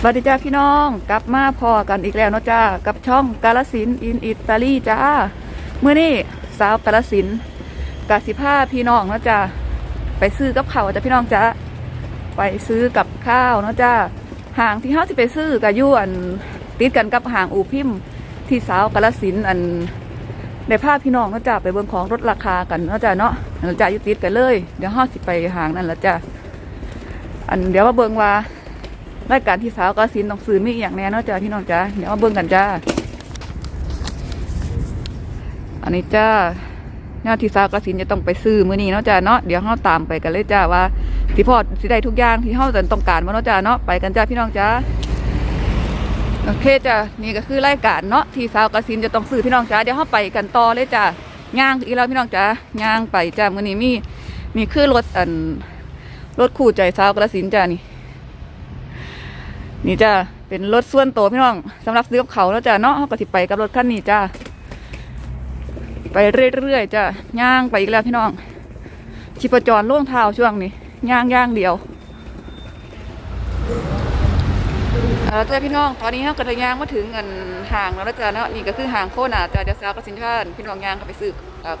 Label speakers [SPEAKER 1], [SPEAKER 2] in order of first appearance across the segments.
[SPEAKER 1] สวัสดีจ้าพี่น้องกลับมาพอกันอีกแล้วเนาะจ้ากับช่องกาลสินอินอิตาลีจ้าเมื่อนี้สาวกาลสินกาสิผ้าพี่น้องเนาะจ้าไปซื้อกับข้าวจ้าพี่น้องจ้าไปซื้อกับข้าวเนาะจ้าห่างที่เฮาที่ไปซื้อกับยู่อันติดกันกับห่างอูพิมพ์ที่สาวกาลสินอันได้าพี่น้องเนาะจ้าไปเบิ่งของลดราคากันเนาะจ้าเนาะเนาะจ้ายู่ติดกันเลย เดี๋ยวเฮาสิไปห่างนั่นละจ้าอันเดี๋ยวมาเบิ่งว่า รายการที่สาวกสินต้องซื้อมีอหย่างแน่นอกจ้าพี่น้องจ้าเดี๋ยวมาเบิ่งกันจ้า อันนี้จ้าหน้าที่สาวกสินจะต้องไปซื้อมื้อนี้เนาะจ้าเนาะเดี๋ยวเฮาตามไปกันเลยจ้าว่าที่พอสิได้ทุกอย่างที่เฮาจะต้องการมาเนาะจ้าเนาะไปกันจ้าพี่น้องจ้าโอเคจ้านี่ก็คือรายการเนาะที่สาวกสินจะต้องซื้อพี่น้องจ้าเดี๋ยวเฮาไปกันต่อเลยจ้าย่างอีแล้วพี่น้องจ้าย่างไปจ้ามื้อนี้มีมีคือรถอันรถคู่ใจสาวกระสินจ้านี่ นี่จ้าเป็นรถส่วนโตพี่น้องสำหรับซื้อกับเขาแล้วจ้าเนาะเขาก็สิไปกับรถคันนี้จ้าไปเรื่อยๆจ้าย่างไปอีกแล้วพี่น้องชิปจรล่วงเท้าช่วงนี้ย่างย่างเดียวเอาละจ้าพี่น้องตอนนี้เขากระย่างมาถึงกันห่างแล้วนะจ้าเนาะนี่ก็คือห่างโคนาจ้าเดี๋ยวสาวกับสินค้าพี่น้องย่างเข้าไปซื้อ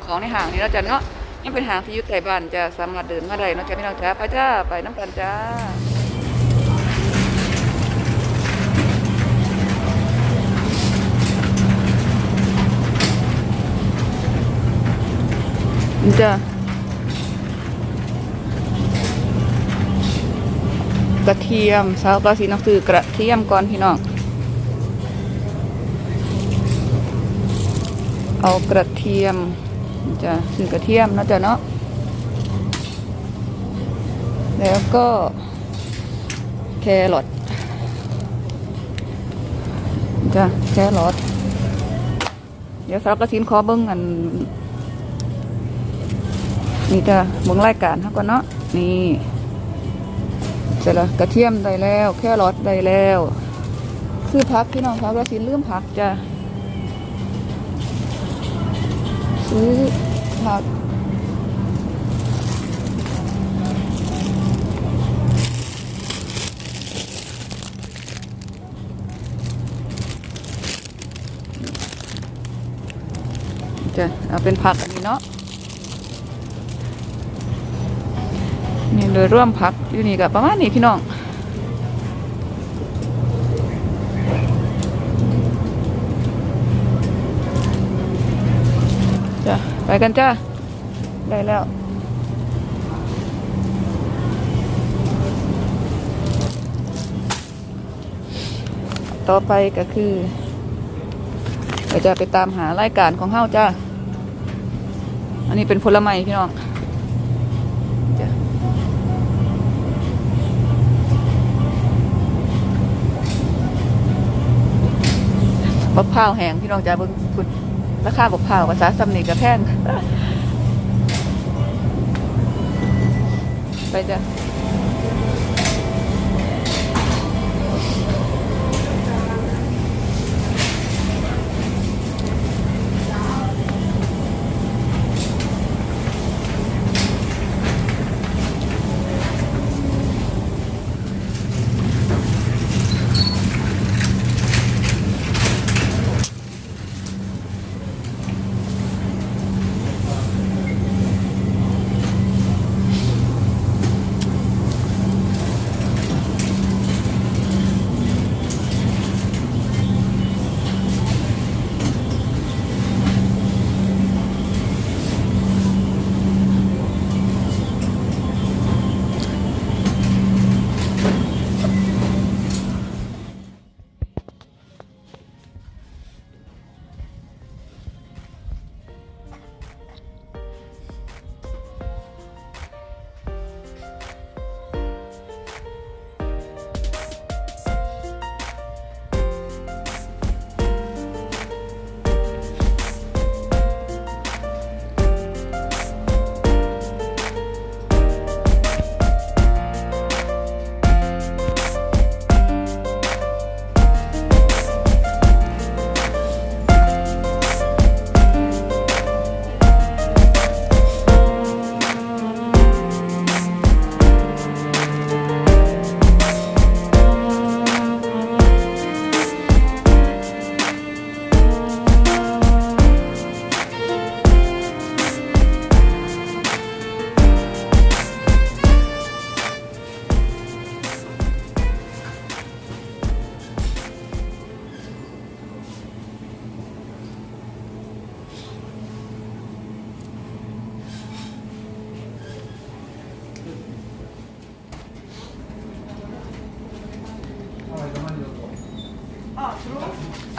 [SPEAKER 1] ของในห่างนี้แล้วจ้าเนาะยังเป็นห่างที่ยุ่ไกลบ้านจะสามารถเดินมาได้เนาะจ้าพี่น้องจ้าไปจ้าไปน้ำกันจ้า จ้ะกระเทียมสาวก็สีนักซื้อกระเทียมก่อนพี่น้อง เอากระเทียมจะซื้อกระเทียมนะจ้ะเนาะ แล้วก็แครอทจ้ะแครอทเดี๋ยวสาวกระสินขอเบิ้งอัน นี่จ้ะบงรายการเขาก่อนเนาะนี่เสร็จแล้วกระเทียมได้แล้ว แค่รสได้แล้วซื้อผักพี่น้องครับเราสิลืมผักจ้ะซื้อผักจะเอาเป็นผักอันนี้เนาะ นี่โดยร่วมพักอยู่นี่กับประมาณนี้พี่น้องจ้ะไปกันจ้าได้แล้วต่อไปก็คือเราจะไปตามหารายการของเฮาจ้า อันนี้เป็นผลไม้พี่น้อง บักพร้าวแห้งพี่น้องจ้าเบิ่งคุณราคาบักพร้าวภาษาสำเนียงกระแพงไปจ้ะ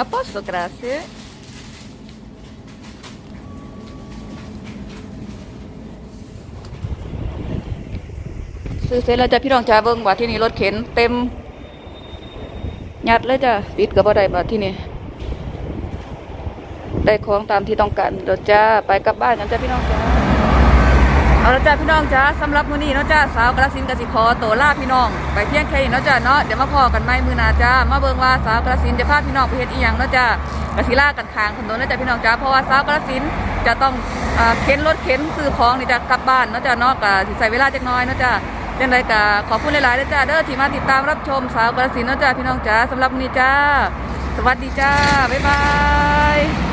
[SPEAKER 1] A posto, grazie. ซื้อเสร็จแล้วจ้ะพี่น้องจ้าเบิ่งว่าที่นี่รถเข็นเต็ม ยัดเลยจ้ะปิดก็บ่ได้บัดที่นี่ ได้ของตามที่ต้องการเดี๋ยวจ้าไปกลับบ้านกันจ้ะพี่น้องจ้า เอาละจ้าพี่น้องจ้าสำหรับมื้อนี้เนาะจ้าสาวกระสินธุ์กสิคอโตวลาพี่น้อง ไปเพียงแค่นี้เนาะจ้าเนาะเดี๋ยวมาพอกันใหม่มือนาจ้ามาเบิ่งว่าสาวกระสินจะพาพี่น้องไปเฮ็ดอีหยังเนาะจ้ากสิล่ากันข้างถนนเนาะจ้าพี่น้องจ้าเพราะว่าสาวกระสินจะต้องอ่าเข็นรถเข็นซื้อของนี่จะกลับบ้านเนาะจ้าเนาะก็สิใช้เวลาจักน่อยเนาะจ้าจังไรกะขอบคุณหลายๆเด้อจ้าเด้อที่มาติดตามรับชมสาวกระสินเนาะจ้าพี่น้องจ้าสำหรับวันนี้จ้า สวัสดีจ้าบ๊ายบาย